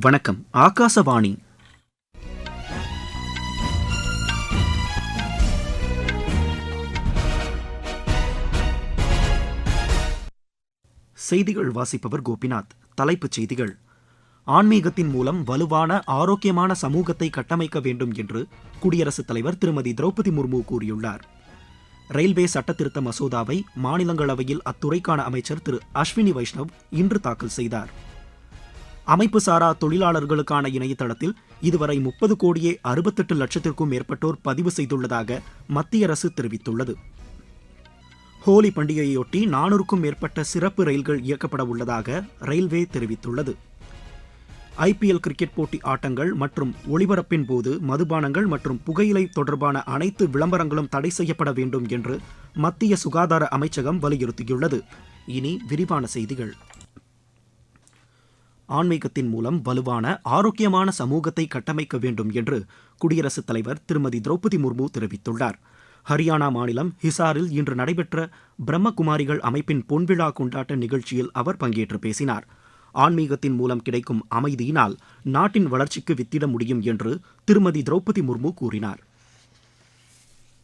வணக்கம் ஆகாசவாணி. செய்திகள் வாசிப்பவர் கோபிநாத் தலைப்புச் செய்திகள். ஆன்மீகத்தின் மூலம் வலுவான ஆரோக்கியமான சமூகத்தை கட்டமைக்க வேண்டும் என்று குடியரசுத் தலைவர் திருமதி திரௌபதி முர்மு கூறியுள்ளார். ரயில்வே சட்டத்திருத்த மசோதாவை மாநிலங்களவையில் அத்துறைக்கான அமைச்சர் திரு அஸ்வினி வைஷ்ணவ் இன்று தாக்கல் செய்தார். அமைப்பு சாரா தொழிலாளர்களுக்கான இணையதளத்தில் இதுவரை முப்பது கோடியே அறுபத்தெட்டு லட்சத்திற்கும் மேற்பட்டோர் பதிவு செய்துள்ளதாக மத்திய அரசு தெரிவித்துள்ளது. ஹோலி பண்டிகையொட்டி நானூறுக்கும் மேற்பட்ட சிறப்பு ரயில்கள் இயக்கப்பட உள்ளதாக ரயில்வே தெரிவித்துள்ளது. ஐபிஎல் கிரிக்கெட் போட்டி ஆட்டங்கள் மற்றும் ஒளிபரப்பின் போது மதுபானங்கள் மற்றும் புகையிலை தொடர்பான அனைத்து விளம்பரங்களும் தடை செய்யப்பட வேண்டும் என்று மத்திய சுகாதார அமைச்சகம் வலியுறுத்தியுள்ளது. இனி விரிவான செய்திகள். ஆன்மீகத்தின் மூலம் வலுவான ஆரோக்கியமான சமூகத்தை கட்டமைக்க வேண்டும் என்று குடியரசுத் தலைவர் திருமதி திரௌபதி முர்மு தெரிவித்துள்ளார். ஹரியானா மாநிலம் ஹிசாரில் இன்று நடைபெற்ற பிரம்மகுமாரிகள் அமைப்பின் பொன்விழா கொண்டாட்ட நிகழ்ச்சியில் அவர் பங்கேற்று பேசினார். ஆன்மீகத்தின் மூலம் கிடைக்கும் அமைதியினால் நாட்டின் வளர்ச்சிக்கு வித்திட முடியும் என்று திருமதி திரௌபதி முர்மு கூறினார்.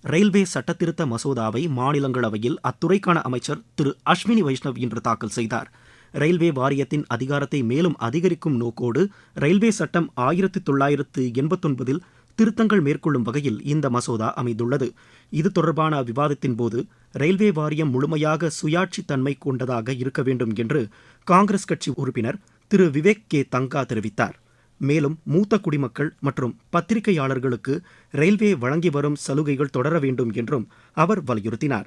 ரயில்வே சட்டத்திருத்த மசோதாவை மாநிலங்களவையில் அத்துறைக்கான அமைச்சர் திரு அஸ்வினி வைஷ்ணவ் இன்று தாக்கல் செய்தார். ரயில்வே வாரியத்தின் அதிகாரத்தை மேலும் அதிகரிக்கும் நோக்கோடு ரயில்வே சட்டம் ஆயிரத்தி தொள்ளாயிரத்து எண்பத்தொன்பதில் திருத்தங்கள் மேற்கொள்ளும் வகையில் இந்த மசோதா அமைந்துள்ளது. இது தொடர்பான விவாதத்தின் போது ரயில்வே வாரியம் முழுமையாக சுயாட்சி தன்மை கொண்டதாக இருக்க வேண்டும் என்று காங்கிரஸ் கட்சி உறுப்பினர் திரு. விவேக் கே. தங்கா தெரிவித்தார். மேலும் மூத்த குடிமக்கள் மற்றும் பத்திரிகையாளர்களுக்கு ரயில்வே வழங்கி வரும் சலுகைகள் தொடர வேண்டும் என்றும் அவர் வலியுறுத்தினார்.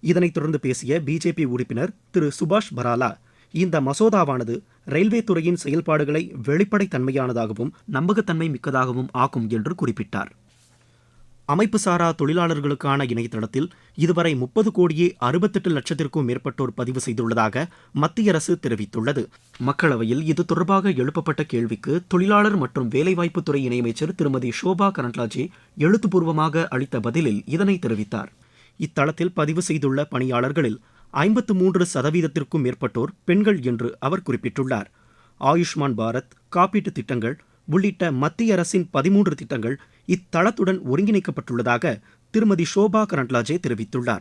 இதனைத் தொடர்ந்து பேசிய பிஜேபி உறுப்பினர் திரு. சுபாஷ் பராலா இந்த மசோதாவானது ரயில்வே துறையின் செயல்பாடுகளை வெளிப்படைத்தன்மையானதாகவும் நம்பகத்தன்மை மிக்கதாகவும் ஆக்கும் என்று குறிப்பிட்டார். அமைப்பு சாரா தொழிலாளர்களுக்கான இணையதளத்தில் இதுவரை முப்பது கோடியே அறுபத்தெட்டு லட்சத்திற்கும் மேற்பட்டோர் பதிவு செய்துள்ளதாக மத்திய அரசு தெரிவித்துள்ளது. மக்களவையில் இது தொடர்பாக எழுப்பப்பட்ட கேள்விக்கு தொழிலாளர் மற்றும் வேலைவாய்ப்புத்துறை இணையமைச்சர் திருமதி ஷோபா கரண்ட்லாஜி எழுத்துப்பூர்வமாக அளித்த பதிலில் இதனை தெரிவித்தார். இத்தளத்தில் பதிவு செய்துள்ள பணியாளர்களில் ஐம்பத்து மூன்று சதவீதத்திற்கும் மேற்பட்டோர் பெண்கள் என்று அவர் குறிப்பிட்டுள்ளார். ஆயுஷ்மான் பாரத் காப்பீட்டு திட்டங்கள் உள்ளிட்ட மத்திய அரசின் பதிமூன்று திட்டங்கள் இத்தளத்துடன் ஒருங்கிணைக்கப்பட்டுள்ளதாக திருமதி ஷோபா கரண்ட்லாஜே தெரிவித்துள்ளார்.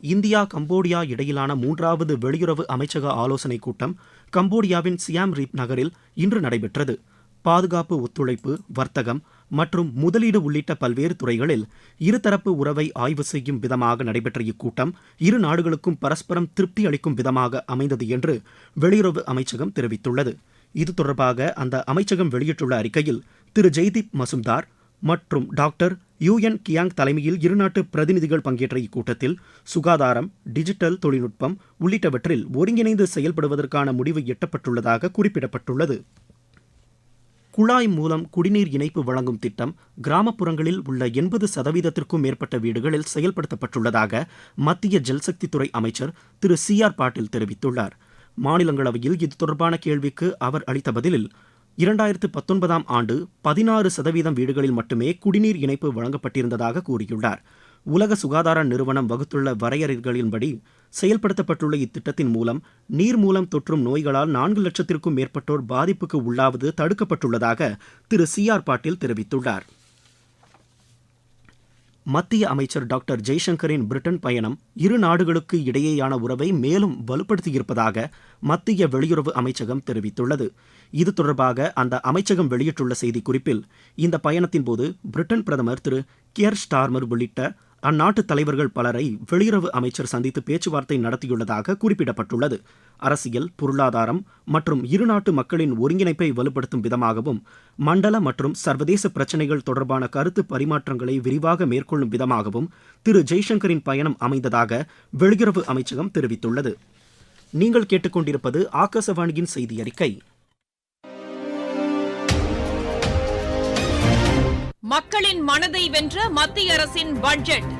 இந்தியா கம்போடியா இடையிலான மூன்றாவது வெளியுறவு அமைச்சக ஆலோசனைக் கூட்டம் கம்போடியாவின் சியாம் ரீப் நகரில் இன்று நடைபெற்றது. பாதுகாப்பு ஒத்துழைப்பு வர்த்தகம் மற்றும் முதலீடு உள்ளிட்ட பல்வேறு துறைகளில் இருதரப்பு உறவை ஆய்வு செய்யும் விதமாக நடைபெற்ற இக்கூட்டம் இரு நாடுகளுக்கும் பரஸ்பரம் திருப்தி அளிக்கும் விதமாக அமைந்தது என்று வெளியுறவு அமைச்சகம் தெரிவித்துள்ளது. இது தொடர்பாக அந்த அமைச்சகம் வெளியிட்டுள்ள அறிக்கையில் திரு. ஜெய்தீப் மசும்தார் மற்றும் டாக்டர் யுஎன் கியாங் தலைமையில் இருநாட்டு பிரதிநிதிகள் பங்கேற்ற இக்கூட்டத்தில் சுகாதாரம் டிஜிட்டல் தொழில்நுட்பம் உள்ளிட்டவற்றில் ஒருங்கிணைந்து செயல்படுவதற்கான முடிவு எட்டப்பட்டுள்ளதாக குறிப்பிடப்பட்டுள்ளது. குழாய் மூலம் குடிநீர் இணைப்பு வழங்கும் திட்டம் கிராமப்புறங்களில் உள்ள எண்பது சதவீதத்திற்கும் மேற்பட்ட வீடுகளில் செயல்படுத்தப்பட்டுள்ளதாக மத்திய ஜல்சக்தித்துறை அமைச்சர் திரு சி ஆர் பாட்டீல் தெரிவித்துள்ளார். மாநிலங்களவையில் இது தொடர்பான கேள்விக்கு அவர் அளித்த பதிலில் இரண்டாயிரத்து பத்தொன்பதாம் ஆண்டு பதினாறு சதவீதம் வீடுகளில் மட்டுமே குடிநீர் இணைப்பு வழங்கப்பட்டிருந்ததாக கூறியுள்ளார். உலக சுகாதார நிறுவனம் வகுத்துள்ள வரையறைகளின்படி செயல்படுத்தப்பட்டுள்ள இத்திட்டத்தின் மூலம் நீர் மூலம் தொற்றும் நோய்களால் நான்கு லட்சத்திற்கும் மேற்பட்டோர் பாதிப்புக்கு உள்ளாவது தடுக்கப்பட்டுள்ளதாக திரு சி ஆர் பாட்டீல் தெரிவித்துள்ளார். மத்திய அமைச்சர் டாக்டர் ஜெய்சங்கரின் பிரிட்டன் பயணம் இரு நாடுகளுக்கு இடையேயான உறவை மேலும் வலுப்படுத்தியிருப்பதாக மத்திய வெளியுறவு அமைச்சகம் தெரிவித்துள்ளது. இது தொடர்பாக அந்த அமைச்சகம் வெளியிட்டுள்ள செய்திக்குறிப்பில் இந்த பயணத்தின் போது பிரிட்டன் பிரதமர் திரு கியர் ஸ்டார்மர் உள்ளிட்ட அந்நாட்டு தலைவர்கள் பலரை வெளியுறவு அமைச்சர் சந்தித்து பேச்சுவார்த்தை நடத்தியுள்ளதாக குறிப்பிடப்பட்டுள்ளது. அரசியல் பொருளாதாரம் மற்றும் இருநாட்டு மக்களின் ஒருங்கிணைப்பை வலுப்படுத்தும் விதமாகவும் மண்டல மற்றும் சர்வதேச பிரச்சினைகள் தொடர்பான கருத்து பரிமாற்றங்களை விரிவாக மேற்கொள்ளும் விதமாகவும் திரு. ஜெய்சங்கரின் பயணம் அமைந்ததாக வெளியுறவு அமைச்சகம் தெரிவித்துள்ளது. நீங்கள் கேட்டுக்கொண்டிருப்பது ஆகாசவாணியின் செய்தி அறிக்கை மக்களின் மனதை வென்ற மத்திய அரசின் பட்ஜெட்.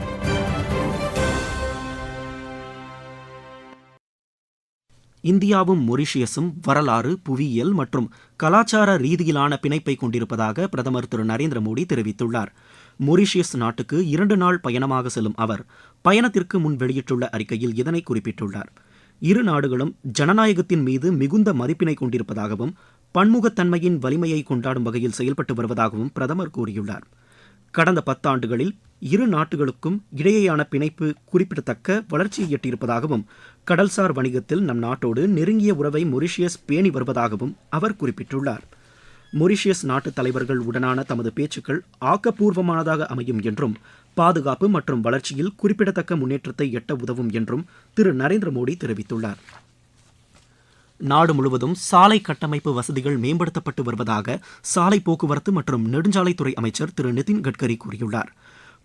இந்தியாவும் மொரிஷியஸும் வரலாறு புவியியல் மற்றும் கலாச்சார ரீதியிலான பிணைப்பை கொண்டிருப்பதாக பிரதமர் திரு. நரேந்திர மோடி தெரிவித்துள்ளார். மொரிஷியஸ் நாட்டுக்கு இரண்டு நாள் பயணமாக செல்லும் அவர் பயணத்திற்கு முன் வெளியிட்டுள்ள அறிக்கையில் இதனை குறிப்பிட்டுள்ளார். இரு நாடுகளும் ஜனநாயகத்தின் மீது மிகுந்த மதிப்பினை கொண்டிருப்பதாகவும் பன்முகத்தன்மையின் வலிமையை கொண்டாடும் வகையில் செயல்பட்டு வருவதாகவும் பிரதமர் கூறியுள்ளார். கடந்த பத்தாண்டுகளில் இரு நாட்டுகளுக்கும் இடையேயான பிணைப்பு குறிப்பிடத்தக்க வளர்ச்சியை எட்டியிருப்பதாகவும் கடல்சார் வணிகத்தில் நம் நாட்டோடு நெருங்கிய உறவை மொரிஷியஸ் பேணி வருவதாகவும் அவர் குறிப்பிட்டுள்ளார். மொரிஷியஸ் நாட்டு தலைவர்கள் உடனான தமது பேச்சுக்கள் ஆக்கப்பூர்வமானதாக அமையும் என்றும் பாதுகாப்பு மற்றும் வளர்ச்சியில் குறிப்பிடத்தக்க முன்னேற்றத்தை எட்ட உதவும் என்றும் திரு நரேந்திர மோடி தெரிவித்துள்ளார். நாடு முழுவதும் சாலை கட்டமைப்பு வசதிகள் மேம்படுத்தப்பட்டு வருவதாக சாலை போக்குவரத்து மற்றும் நெடுஞ்சாலைத்துறை அமைச்சர் திரு நிதின் கட்கரி கூறியுள்ளார்.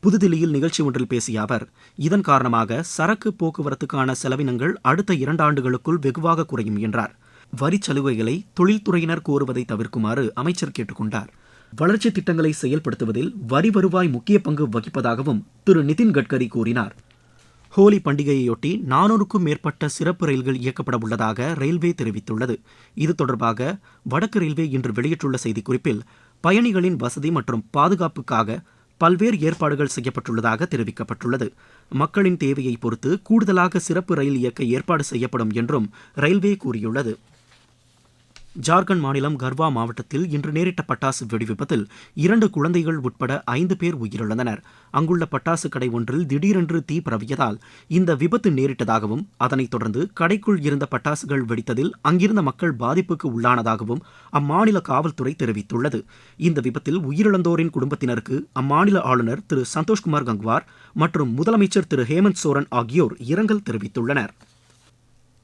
புதுதில்லியில் நிகழ்ச்சி ஒன்றில் பேசிய அவர் இதன் காரணமாக சரக்கு போக்குவரத்துக்கான செலவினங்கள் அடுத்த இரண்டு ஆண்டுகளுக்குள் வெகுவாக குறையும் என்றார். வரிச் சலுகைகளை தொழில்துறையினர் கோருவதை தவிர்க்குமாறு அமைச்சர் கேட்டுக்கொண்டார் வளர்ச்சி திட்டங்களை செயல்படுத்துவதில் வரி வருவாய் முக்கிய பங்கு வகிப்பதாகவும் திரு நிதின் கட்கரி கூறினார். ஹோலி பண்டிகையையொட்டி நானூறுக்கும் மேற்பட்ட சிறப்பு ரயில்கள் இயக்கப்பட உள்ளதாக ரயில்வே தெரிவித்துள்ளது. இது தொடர்பாக வடக்கு ரயில்வே இன்று வெளியிட்டுள்ள செய்திக்குறிப்பில் பயணிகளின் வசதி மற்றும் பாதுகாப்புக்காக பல்வேறு ஏற்பாடுகள் செய்யப்பட்டுள்ளதாக தெரிவிக்கப்பட்டுள்ளது. மக்களின் தேவையை பொறுத்து கூடுதலாக சிறப்பு ரயில் இயக்க ஏற்பாடு செய்யப்படும் என்றும் ரயில்வே கூறியுள்ளது. ஜார்க்கண்ட் மாநிலம் கர்வா மாவட்டத்தில் இன்று நேரிட்ட பட்டாசு வெடிவிபத்தில் இரண்டு குழந்தைகள் உட்பட ஐந்து பேர் உயிரிழந்தனர். அங்குள்ள பட்டாசு கடை ஒன்றில் திடீரென்று தீ பரவியதால் இந்த விபத்து நேரிட்டதாகவும் அதனைத் தொடர்ந்து கடைக்குள் இருந்த பட்டாசுகள் வெடித்ததில் அங்கிருந்த மக்கள் பாதிப்புக்கு உள்ளானதாகவும் அம்மாநில காவல்துறை தெரிவித்துள்ளது. இந்த விபத்தில் உயிரிழந்தோரின் குடும்பத்தினருக்கு அம்மாநில ஆளுநர் திரு சந்தோஷ்குமார் கங்வார் மற்றும் முதலமைச்சர் திரு ஹேமந்த் சோரன் ஆகியோர் இரங்கல் தெரிவித்துள்ளனர்.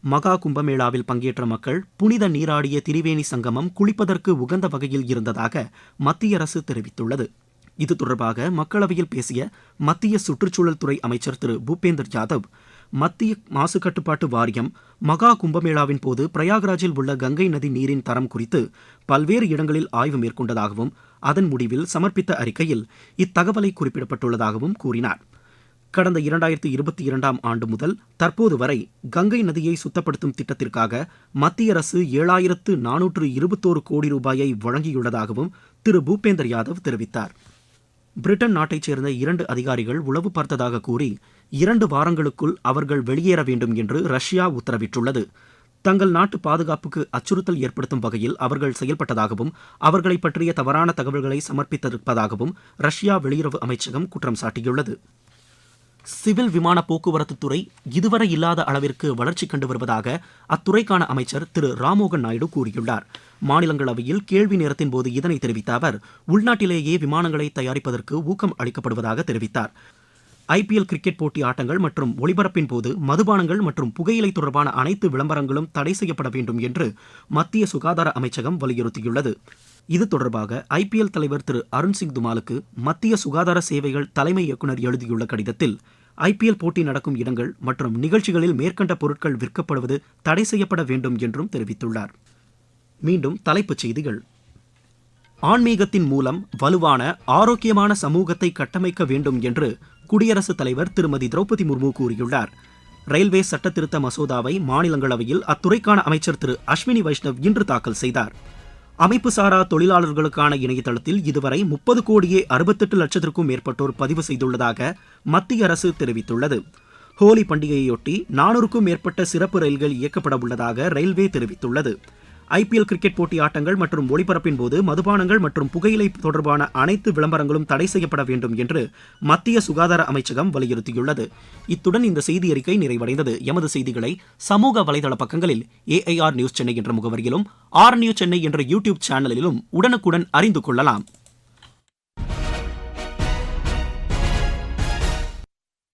மகா கும்பமேளாவில் பங்கேற்ற மக்கள் புனித நீராடிய திரிவேணி சங்கமம் குளிப்பதற்கு உகந்த வகையில் இருந்ததாக மத்திய அரசு தெரிவித்துள்ளது. இது தொடர்பாக மக்களவையில் பேசிய மத்திய சுற்றுச்சூழல் துறை அமைச்சர் திரு. பூபேந்தர் யாதவ் மத்திய மாசு கட்டுப்பாட்டு வாரியம் மகா கும்பமேளாவின் போது பிரயாக்ராஜில் உள்ள கங்கை நதி நீரின் தரம் குறித்து பல்வேறு இடங்களில் ஆய்வு மேற்கொண்டதாகவும் அதன் முடிவில் சமர்ப்பித்த அறிக்கையில் இத்தகவலை குறிப்பிடப்பட்டுள்ளதாகவும் கூறினார். கடந்த இரண்டாயிரத்தி இருபத்தி இரண்டாம் ஆண்டு முதல் தற்போது வரை கங்கை நதியை சுத்தப்படுத்தும் திட்டத்திற்காக மத்திய அரசு ஏழாயிரத்து நானூற்று இருபத்தோரு கோடி ரூபாயை வழங்கியுள்ளதாகவும் திரு. பூபேந்தர் யாதவ் தெரிவித்தார். பிரிட்டன் நாட்டைச் சேர்ந்த இரண்டு அதிகாரிகள் உளவு பார்த்ததாக கூறி இரண்டு வாரங்களுக்குள் அவர்கள் வெளியேற வேண்டும் என்று ரஷ்யா உத்தரவிட்டுள்ளது. தங்கள் நாட்டு பாதுகாப்புக்கு அச்சுறுத்தல் ஏற்படுத்தும் வகையில் அவர்கள் செயல்பட்டதாகவும் அவர்களை பற்றிய தவறான தகவல்களை சமர்ப்பித்திருப்பதாகவும் ரஷ்யா வெளியுறவு அமைச்சகம் குற்றம் சாட்டியுள்ளது. சிவில் விமான போக்குவரத்து துறை இதுவரை இல்லாத அளவிற்கு வளர்ச்சி கண்டு வருவதாக அத்துறைக்கான அமைச்சர் திரு ராமோகன் நாயுடு கூறியுள்ளார். மாநிலங்களவையில் கேள்வி நேரத்தின் போது இதனை தெரிவித்த அவர் உள்நாட்டிலேயே விமானங்களை தயாரிப்பதற்கு ஊக்கம் அளிக்கப்படுவதாக தெரிவித்தார். ஐபிஎல் கிரிக்கெட் போட்டி ஆட்டங்கள் மற்றும் ஒளிபரப்பின் போது மதுபானங்கள் மற்றும் புகையிலை தொடர்பான அனைத்து விளம்பரங்களும் தடை செய்யப்பட வேண்டும் என்று மத்திய சுகாதார அமைச்சகம் வலியுறுத்தியுள்ளது. இது தொடர்பாக ஐபிஎல் தலைவர் திரு அருண் சிங் துமாலுக்கு மத்திய சுகாதார சேவைகள் தலைமை இயக்குநர் எழுதியுள்ள கடிதத்தில் ஐபிஎல் போட்டி நடக்கும் இடங்கள் மற்றும் நிகழ்ச்சிகளில் மேற்கண்ட பொருட்கள் விற்கப்படுவது தடை செய்யப்பட வேண்டும் என்றும் தெரிவித்துள்ளார். மீண்டும் தலைப்புச் செய்திகள். ஆன்மீகத்தின் மூலம் வலுவான ஆரோக்கியமான சமூகத்தை கட்டமைக்க வேண்டும் என்று குடியரசுத் தலைவர் திருமதி திரௌபதி முர்மு கூறியுள்ளார். ரயில்வே சட்டத்திருத்த மசோதாவை மாநிலங்களவையில் அத்துறைக்கான அமைச்சர் திரு அஸ்வினி வைஷ்ணவ் இன்று தாக்கல் செய்தார். அமைப்பு சாரா தொழிலாளர்களுக்கான இணையதளத்தில் இதுவரை முப்பது கோடியே அறுபத்தெட்டு லட்சத்திற்கும் மேற்பட்டோர் பதிவு செய்துள்ளதாக மத்திய அரசு தெரிவித்துள்ளது. ஹோலி பண்டிகையொட்டி நானூறுக்கும் மேற்பட்ட சிறப்பு ரயில்கள் இயக்கப்பட உள்ளதாக ரயில்வே தெரிவித்துள்ளது. ஐபிஎல் கிரிக்கெட் போட்டி ஆட்டங்கள் மற்றும் ஒளிபரப்பின் போது மதுபானங்கள் மற்றும் புகையிலை தொடர்பான அனைத்து விளம்பரங்களும் தடை செய்யப்பட வேண்டும் என்று மத்திய சுகாதார அமைச்சகம் வலியுறுத்தியுள்ளது. இத்துடன் இந்த செய்தி அறிக்கை நிறைவடைந்தது. எமது செய்திகளை சமூக வலைதள பக்கங்களில் ஏஐஆர் நியூஸ் சென்னை என்ற முகவரியிலும் ஆர் நியூஸ் சென்னை என்ற யூடியூப் சேனலிலும் உடனுக்குடன் அறிந்து கொள்ளலாம்.